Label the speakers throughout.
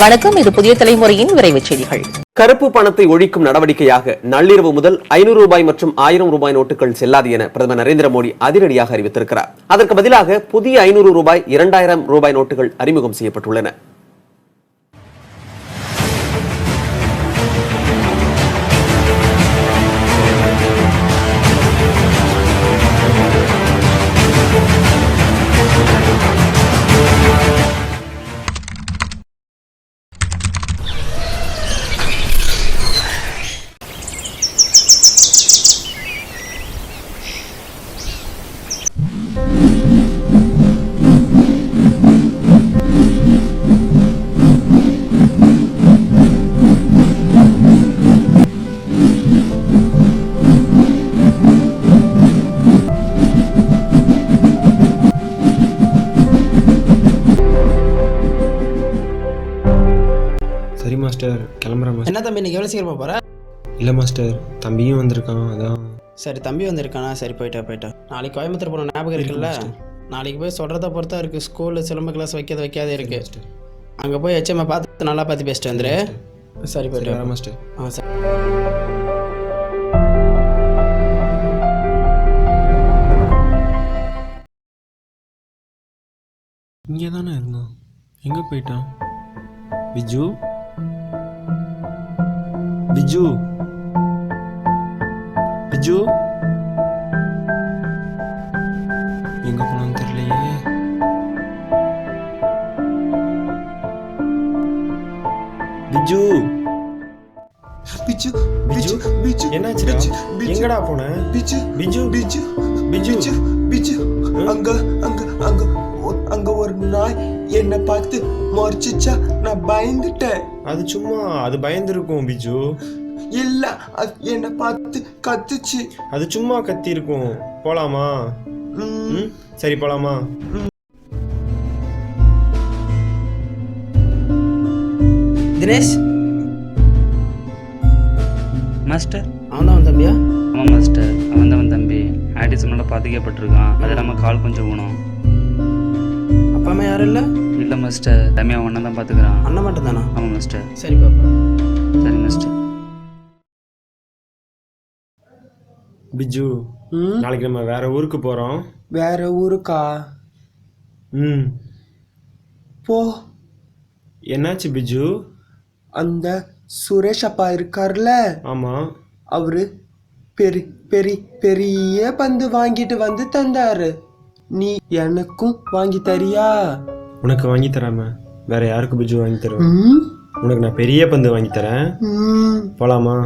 Speaker 1: வணக்கம். இது புதிய தலைமுறையின் விரைவு செய்திகள்.
Speaker 2: கருப்பு பணத்தை ஒழிக்கும் நடவடிக்கையாக நள்ளிரவு முதல் ஐநூறு ரூபாய் மற்றும் ஆயிரம் ரூபாய் நோட்டுகள் செல்லாது என பிரதமர் நரேந்திர மோடி அதிரடியாக அறிவித்திருக்கிறார். அதற்கு பதிலாக புதிய ஐநூறு ரூபாய் இரண்டாயிரம் ரூபாய் நோட்டுகள் அறிமுகம் செய்யப்பட்டுள்ளன.
Speaker 3: தம்பி எவ்வளோ சீக்கிரமா போற?
Speaker 4: இல்லை மாஸ்டர் தம்பியும் வந்திருக்கான் அதான்.
Speaker 3: சரி தம்பி வந்திருக்கானா? சரி போயிட்டா போயிட்டா. நாளைக்கு கோயம்புத்தூர் போன ஞாபகம் இருக்குல்ல? நாளைக்கு போய் சொல்கிறத பொறுத்தா இருக்குது ஸ்கூலில் சிலம்ப கிளாஸ் வைக்காத இருக்கு.
Speaker 4: மாஸ்டர்.
Speaker 3: அங்கே போய் ஹெச்எம்ஐ பார்த்து நல்லா பார்த்து பேசிட்டு வந்துரு. சரி போயிட்டு
Speaker 4: வரேன் மாஸ்டர்.
Speaker 3: ஆ சரி.
Speaker 4: இங்கே தானே இருந்தான் எங்கே போயிட்டான்? பிஜு? பிஜு பிஜு எங்கே போனான்னு தெரியலையே பிஜு
Speaker 5: பிச்சு
Speaker 4: பிஜு
Speaker 5: பிச்சு
Speaker 4: என்னாச்சுடா எங்கடா போன? பிஜு
Speaker 5: பிச்சு
Speaker 4: பிஜு
Speaker 5: பிச்சு பிச்சு அங்க அங்க அங்க அங்க ஒரு நாய். என்ன பார்த்து முறைச்சிச்சா? நான் பயந்துட்டேன்.
Speaker 4: அது சும்மா அது பயந்துருக்கும் பிஜு.
Speaker 5: இல்ல அது என்ன பார்த்து கத்துச்சு.
Speaker 4: அது சும்மா கத்தி இருக்கும் போலாமா?
Speaker 5: ம்,
Speaker 4: சரி போலாமா?
Speaker 3: தினேஷ்?
Speaker 6: மாஸ்டர்?
Speaker 3: அவன் தான் தம்பியா
Speaker 6: ஆமாம் மாஸ்டர். அவன் தான் தம்பி. ஆட்டிசனோட பாதிக்கப்பட்டிருக்கான். அது இல்லாமல் கால் கொஞ்சம் ஊனம்
Speaker 3: அப்பா அம்மா யாரும் இல்லை?
Speaker 6: இல்லை மாஸ்டர் தம்பி அவன் அண்ணன் தான் பார்த்துக்கிறான்
Speaker 3: அண்ணன் மட்டும் தானா?
Speaker 6: ஆமாம் மாஸ்டர்
Speaker 3: சரி பாப்பா.
Speaker 6: சரி மாஸ்டர்
Speaker 4: பிஜு
Speaker 5: ம்,
Speaker 4: நாளைக்கு நம்ம வேற ஊருக்கு போறோம்.
Speaker 5: வேற ஊருக்கா?
Speaker 4: ம்.
Speaker 5: போ.
Speaker 4: என்னாச்சு பிஜு?
Speaker 5: அந்த சுரேஷ் அப்பா இருக்கார்ல?
Speaker 4: ஆமா.
Speaker 5: அவரு பெரி பெரி பெரிய பந்து வாங்கிட்டு வந்து தந்தாரு. நீ எனக்கும் வாங்கி தரியா?
Speaker 4: உனக்கு வாங்கி தராம? வேற யாருக்கு பிஜு வாங்கி தருவேன் உனக்கு நான் பெரிய பந்து வாங்கி தரேன். போலாமா?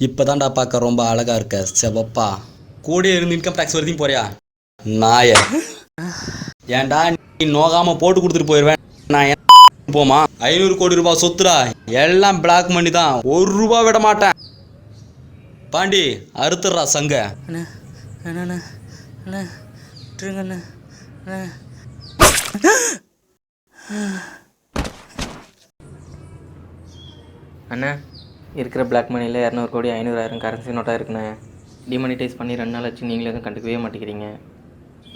Speaker 5: ம்.
Speaker 7: இப்போதான்டா பார்க்க ரொம்ப அழகா இருக்க செவப்பா கூடயே இருந்து இன்கம் டேக்ஸ் வரைக்கும் போறியா? நாய. ஏன்டா நீ நோகாம போட்டு கொடுத்துட்டு போயிடுவேன் நான் போமா? ஐநூறு கோடி ரூபாய் சொத்துடா. எல்லாம் பிளாக் மணி தான். ஒரு ரூபா விட மாட்டேன். பாண்டி அறுத்துடுறா சங்க.
Speaker 6: அண்ணா இருக்கிற பிளாக் மணியில் இரநூறு கோடி ஐநூறாயிரம் கரன்சி நோட்டாக இருக்குண்ணே டிமானிட்டைஸ் பண்ணி ரெண்டு நாள் ஆச்சு நீங்களே எதுவும் கண்டுக்கவே மாட்டேங்கிறீங்க.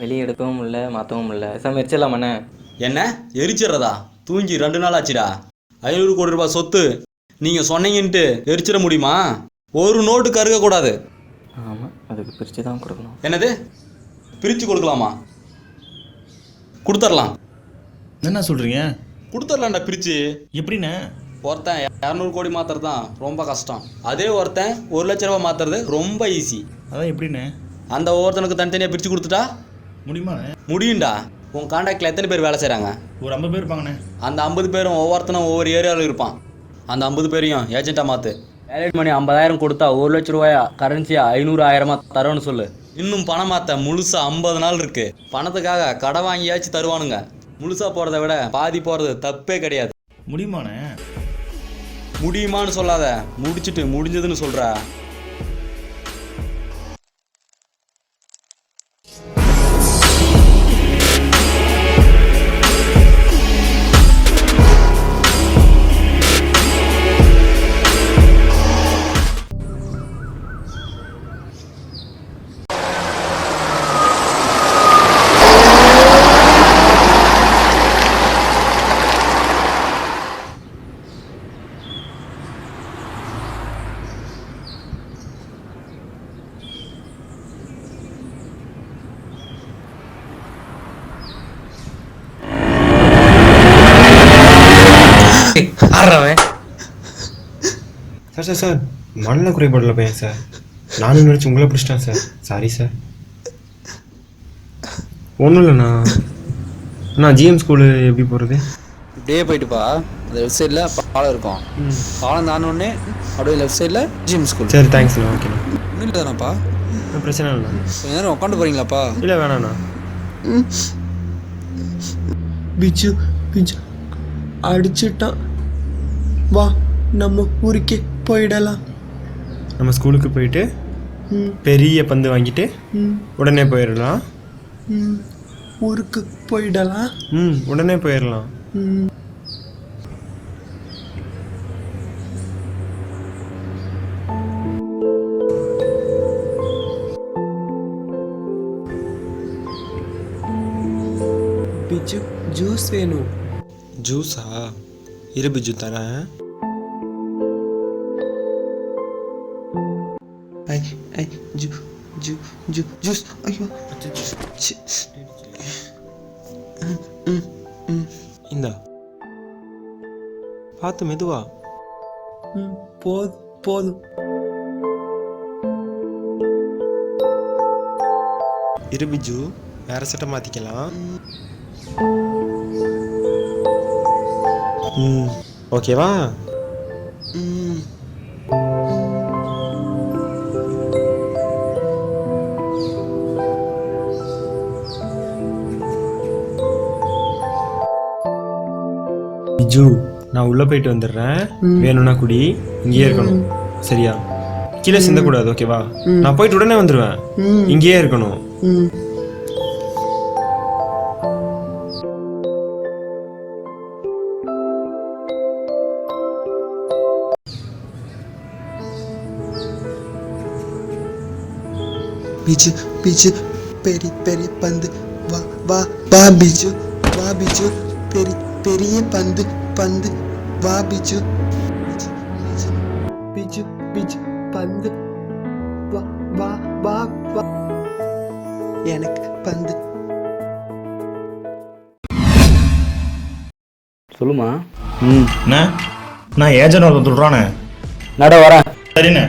Speaker 6: வெளியே எடுக்கவும் இல்லை மாற்றவும் இல்லை. சார் மெரிச்சிடலாமாண்ணே
Speaker 7: என்ன? எரிச்சிடுறதா? தூங்கி ரெண்டு நாள் ஆச்சுடா. ஐநூறு கோடி ரூபாய் சொத்து. நீங்கள் சொன்னீங்கன்ட்டு எரிச்சிட முடியுமா? ஒரு நோட்டு கருகக்கூடாது
Speaker 6: ஆமாம் அதுக்கு பிரித்து தான் கொடுக்கணும்.
Speaker 7: என்னது? பிரித்து கொடுக்கலாமா? கொடுத்துர்லாம்.
Speaker 8: என்ன சொல்கிறீங்க
Speaker 7: கொடுத்துர்லாம்டா பிரித்து
Speaker 8: எப்படிண்ணே
Speaker 7: ஒருத்தன் இரநூறு கோடி மாத்துறது தான் ரொம்ப கஷ்டம். அதே ஒருத்தன் ஒரு லட்ச ரூபா மாத்துறது ரொம்ப ஈஸி
Speaker 8: அதான் எப்படிண்ணே
Speaker 7: அந்த ஒவ்வொருத்தனுக்கு தனித்தனியாக பிரித்து கொடுத்துட்டா?
Speaker 8: முடியுமாண்ணே
Speaker 7: முடியும்டா. உன் காண்டாக்டில் எத்தனை பேர் வேலை செய்கிறாங்க
Speaker 8: ஒரு ஐம்பது பேர் இருப்பாங்கண்ணே.
Speaker 7: அந்த ஐம்பது பேரும் ஒவ்வொருத்தனும் ஒவ்வொரு ஏரியாவில் இருப்பான். அந்த ஐம்பது பேரையும் ஏஜென்ட்டாக மாற்று வேலைட் மணி ஐம்பதாயிரம் கொடுத்தா ஒரு லட்ச ரூபாயா கரன்சியா ஐநூறு ஆயிரமா தரோன்னு சொல்லு. இன்னும் பணம் மாற்ற முழுசா ஐம்பது நாள் இருக்கு. பணத்துக்காக கடை வாங்கியாச்சும் தருவானுங்க. முழுசா போகிறத விட பாதி போகிறது தப்பே கிடையாது.
Speaker 8: முடியுமாண்ணே?
Speaker 7: முடியுமான்னு சொல்லாத. முடிச்சிட்டு முடிஞ்சதுன்னு சொல்கிறா
Speaker 4: சார் சார் சார் மண்ண குறைபாடில் பையன் சார். நானும் நினச்சி உங்களை பிடிச்சிட்டேன் சார். Sorry sir. ஒன்றும் இல்லைண்ணா. அண்ணா ஜிஎம் ஸ்கூலு எப்படி போகிறது
Speaker 9: இப்படியே போயிட்டுப்பா. அந்த லெஃப்ட் சைடில் பாலம் இருக்கும். பாலம் தாண்டோடனே அப்படியே லெஃப்ட் சைடில் ஜிம் ஸ்கூல்
Speaker 4: சரி தேங்க்ஸ்ண்ணா ஓகேண்ணா
Speaker 9: ஒன்றும் இல்லை தானப்பா
Speaker 4: ஒண்ணும் பிரச்சனை இல்லைண்ணா.
Speaker 9: கொஞ்ச நேரம் உட்காந்து போகிறீங்களாப்பா
Speaker 4: இல்லை வேணாண்ணா.
Speaker 5: பிஜு பிஜு அடிச்சிட்டான். வா. நம்ம ஊருக்கே போயிடலாம்.
Speaker 4: நம்ம ஸ்கூலுக்கு போயிட்டு பெரிய பந்து வாங்கிட்டு உடனே போயிடலாம்.
Speaker 5: ஊருக்கு போயிடலாம்.
Speaker 4: ம் உடனே போயிடலாம்.
Speaker 5: பிஜு ஜூஸ் வேணும்.
Speaker 4: ஜூஸா? இரு பிஜு தரேன்.
Speaker 5: ஜூ ஜூஸ் ஐயோ.
Speaker 4: இந்தா பார்த்து மெதுவா
Speaker 5: ம், போதும் போதும்
Speaker 4: இரு பிஜு வேற சட்டை மாற்றிக்கலாம் ம் ஓகேவா
Speaker 5: ம்
Speaker 4: பிஜு நான் உள்ள போயிட்டு வந்துடுறேன். வேணும்னா குடி இங்கேயே இருக்கணும். சரியா? கீழே சிந்தக்கூடாது ஓகேவா நான் போயிட்டு உடனே வந்துடுவேன் இங்கேயே இருக்கணும்.
Speaker 5: பிஜு பிஜு பெரிய பெரிய பந்து. வா வா வா பிஜு. வா பிஜு பெரிய பெரிய பந்து. பந்து வா பிஜு பிஜு, பிஜு, பிஜு பிஜு பந்து. வா வா வா வா. எனக்கு பந்து.
Speaker 6: சொல்லுமா.
Speaker 8: ம் அண்ணே நான் ஏஜென்ட் ஒருத்தன் சொல்கிறானே
Speaker 7: நட வரேன்
Speaker 8: சரிண்ணே.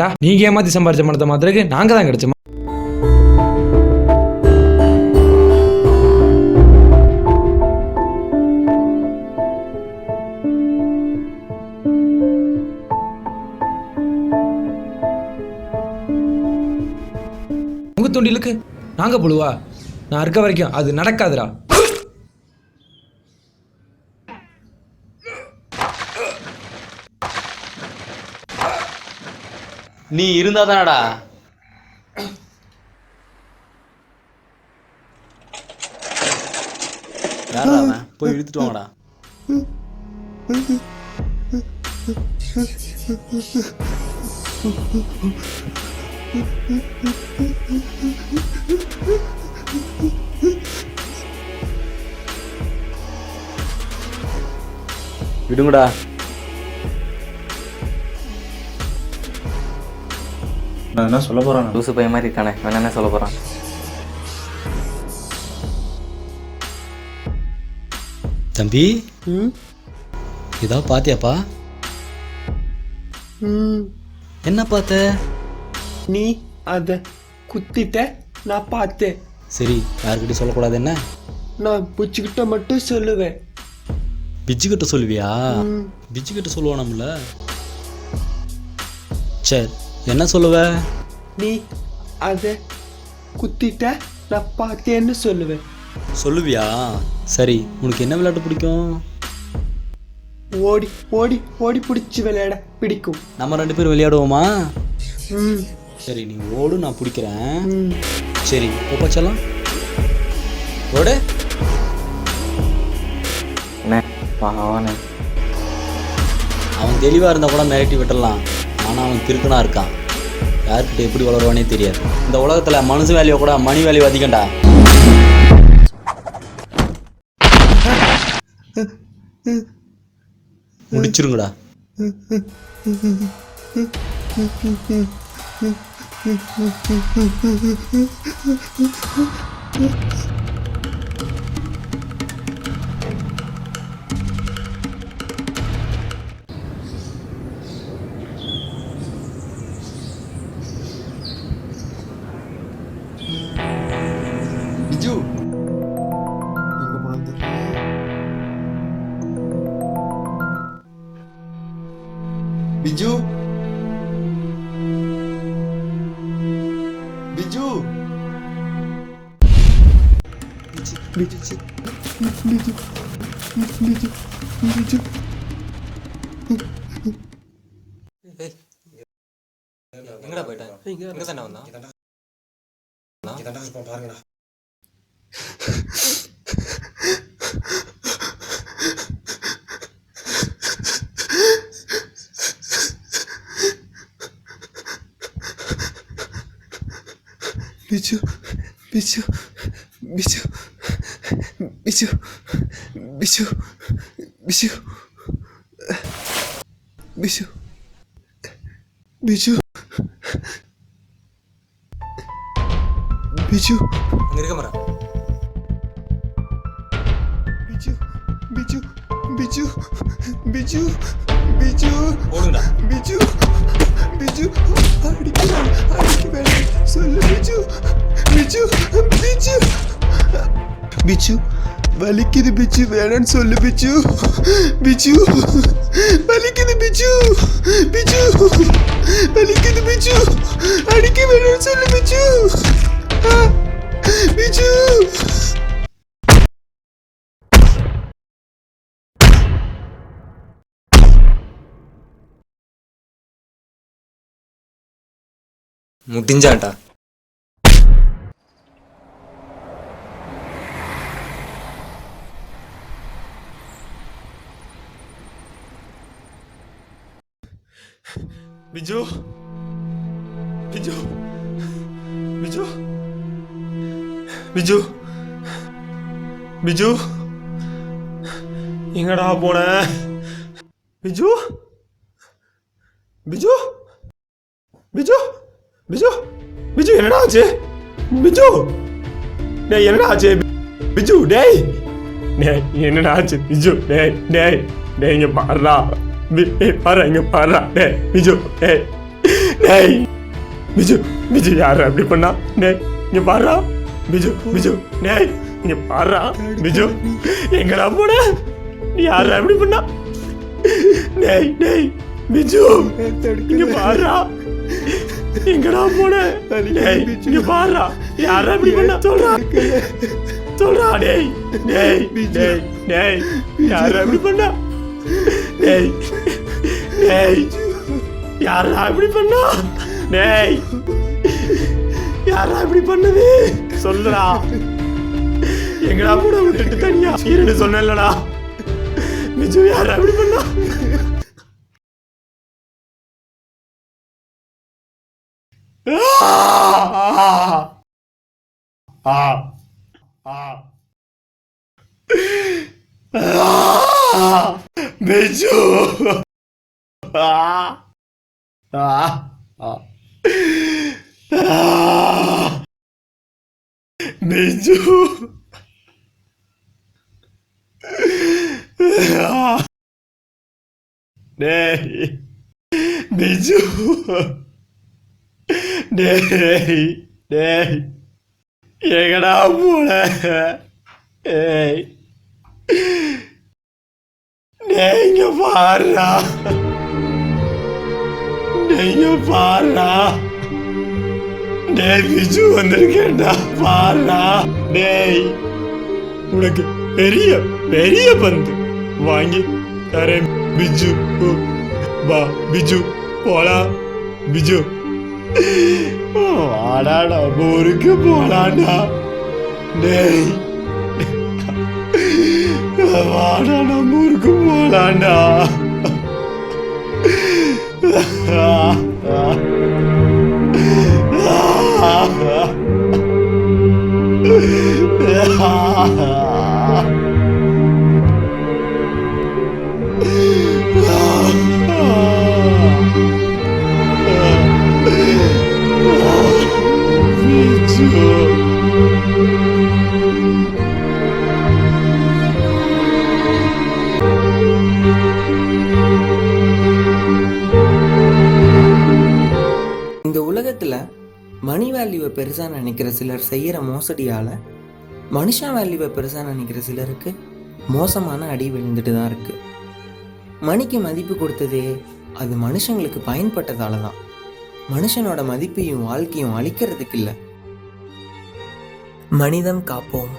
Speaker 10: ஏண்டா நீங்க ஏமாத்தி சம்பாரிச்ச பணத்தை மாத்திரக்கு நாங்க தான் கிடைச்சோம்? உங்க தூண்டிலுக்கு நாங்க புழுவா நான் இருக்க வரைக்கும் அது நடக்காதுடா.
Speaker 7: நீ இருந்தா தானடா போய் இழுத்துட்டு வாங்கடா. விடுங்கடா.
Speaker 8: நான் என்ன சொல்ல போறேன்?
Speaker 6: லூசு பையன் மாதிரி இருக்கானே. வேணா என்ன சொல்ல போகிறான்
Speaker 7: தம்பி? இதா பாத்தியாப்பா? என்ன பார்த்த?
Speaker 5: நீ அத குத்திட்ட நான் பார்த்தேன்.
Speaker 7: சரி யாருக்கிட்டையும் சொல்லக்கூடாது என்ன?
Speaker 5: நான் புச்சுக்கிட்ட மட்டும் சொல்லுவேன்.
Speaker 7: பிஜ்ஜு கிட்ட சொல்லுவியா?
Speaker 5: ம்.
Speaker 7: பிஜ்ஜு கிட்ட சொல்லுவானம்ல. சரி. என்ன சொல்லுவ?
Speaker 5: நீ அத குத்திட்ட நான் பார்த்தேன்னு சொல்லுவேன்
Speaker 7: சொல்லுவியா? சரி உனக்கு என்ன விளையாட்டு பிடிக்கும்?
Speaker 5: ஓடி ஓடி ஓடி பிடிச்சி விளையாட பிடிக்கும்.
Speaker 7: நம்ம ரெண்டு பேரும் விளையாடுவோமா?
Speaker 5: ம்.
Speaker 7: சரி நீ ஓடு நான் பிடிக்கிறேன். சரி போப்பாச்சலாம் ஓடு. அவன் தெளிவாக இருந்தால் கூட மிரட்டி விட்டுடலாம். ஆனால் அவன் திருக்குனா இருக்கான். யார்கிட்ட எப்படி வளருவானே தெரியாது. இந்த உலகத்தில் மனுஷ வேல்யூ கூட மணி வேல்யூ அதிகண்டா முடிச்சிருங்கடா.
Speaker 5: setuju. Biju, Biju, Biju Biju Biju Biju Biju Biju Biju
Speaker 6: எங்கடா போயிட்டேன் இங்க தானே வந்தான்
Speaker 5: பாருங்கடா பிஜு பிஜு பிஜு பிஜு பிஜு பிஜு பிஜு பிஜு
Speaker 6: அங்கே இருக்க மாட்டேன்
Speaker 5: பிச்சு வலிக்குது பிச்சு வேணான்னு சொல்லு பிச்சு பிச்சு வலிக்குது பிச்சு பிச்சு வலிக்குது பிச்சு அடிக்க வேணான்னு சொல்லு பிச்சு பிச்சு
Speaker 6: മുട്ടിഞ്ചാട്ടാ
Speaker 4: பிஜு. பிஜு. பிஜு. பிஜு. பிஜு. எங்கடா போன? பிஜு. பிஜு. பிஜு. பிஜு. பிஜு என்னடா ஆச்சு? பிஜு. டேய் என்னடா ஆச்சு? பிஜு டேய். டேய் என்னடா ஆச்சு? பிஜு டேய் டேய் டேய் இங்க பாருடா. பாரு இங்க பாருடா டேய் பிஜு டேய் டேய் பிஜு பிஜு யாரு அப்படி பண்ணா டேய் இங்க பாருடா பிஜு பிஜு டேய் இங்க பாருடா பிஜு எங்கடா போன? யாரு அப்படி பண்ணா டேய் டேய் பிஜு இங்க பாருடா எங்கடா போன? டேய் இங்க பாருடா யாரு அப்படி பண்ணா சொல்றா. சொல்றா டேய். டேய் டேய். டேய் யாரு அப்படி பண்ணா டேய் டேய் யாரா இப்படி பண்ணா? டேய் யாரா இப்படி பண்ணது? சொல்லுடா. எங்கடா கூட விட்டுட்டு தனியா? சீரனு சொன்னேன்லடா. நிஜம் யாரா இப்படி பண்ணா? ஆ ஆ ஆ. ஆ பிஜு ஆ ஆ ஆ Ah! Biju! Ah! Nei! Biju! Nei! Nei! எங்கடா போல ஏய் நீங்க பாருடா நீங்க பாருடா டேய் பிஜு வந்திருக்கேன்டா பாருடா டேய் உனக்கு பெரிய பெரிய பந்து வாங்கி தரேன் பிஜு வா பிஜு போலா பிஜு வாடாடா ஊருக்கு போலாண்டா டேய் வாடா நம்ம ஊருக்கு போலாண்டா
Speaker 11: இந்த சிலர் செய்கிற மோசடியால் மனுஷன் வேல்யூவை பெருசாக நினைக்கிற சிலருக்கு மோசமான அடி விழுந்துட்டு தான் இருக்கு. மணிக்கு மதிப்பு கொடுத்ததே அது மனுஷங்களுக்கு பயன்பட்டதால தான். மனுஷனோட மதிப்பையும் வாழ்க்கையும் அழிக்கிறதுக்கு இல்லை. மனிதம் காப்போம்.